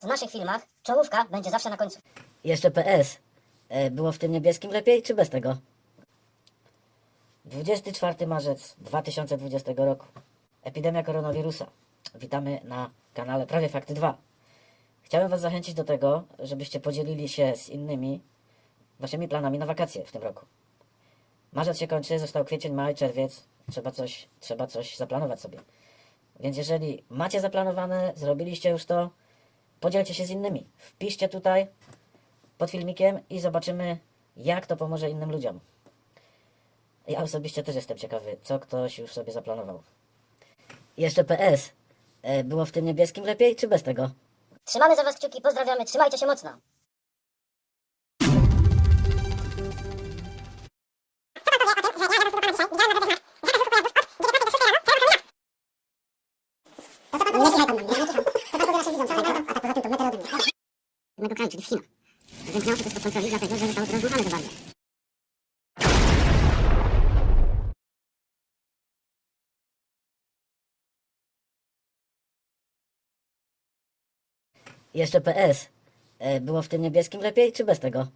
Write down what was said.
W naszych filmach czołówka będzie zawsze na końcu. Jeszcze PS. E, Było w tym niebieskim lepiej, czy bez tego? 24 marzec 2020 roku. Epidemia koronawirusa. Witamy na kanale Prawie Fakty 2. Chciałem Was zachęcić do tego, żebyście podzielili się z innymi Waszymi planami na wakacje w tym roku. Marzec się kończy, został kwiecień, maj, czerwiec. Trzeba coś, trzeba coś zaplanować sobie. Więc jeżeli macie zaplanowane, zrobiliście już to, podzielcie się z innymi. Wpiszcie tutaj pod filmikiem i zobaczymy, jak to pomoże innym ludziom. Ja osobiście też jestem ciekawy, co ktoś już sobie zaplanował. Jeszcze PS. E, Było w tym niebieskim lepiej, czy bez tego? Trzymamy za was kciuki, pozdrawiamy, trzymajcie się mocno. innego kraju, czyli w Chinach. Wymknęło się to spod kontroli, dlatego że zostało to rozdmuchane za bardzo. Jeszcze PS. E, Było w tym niebieskim lepiej, czy bez tego?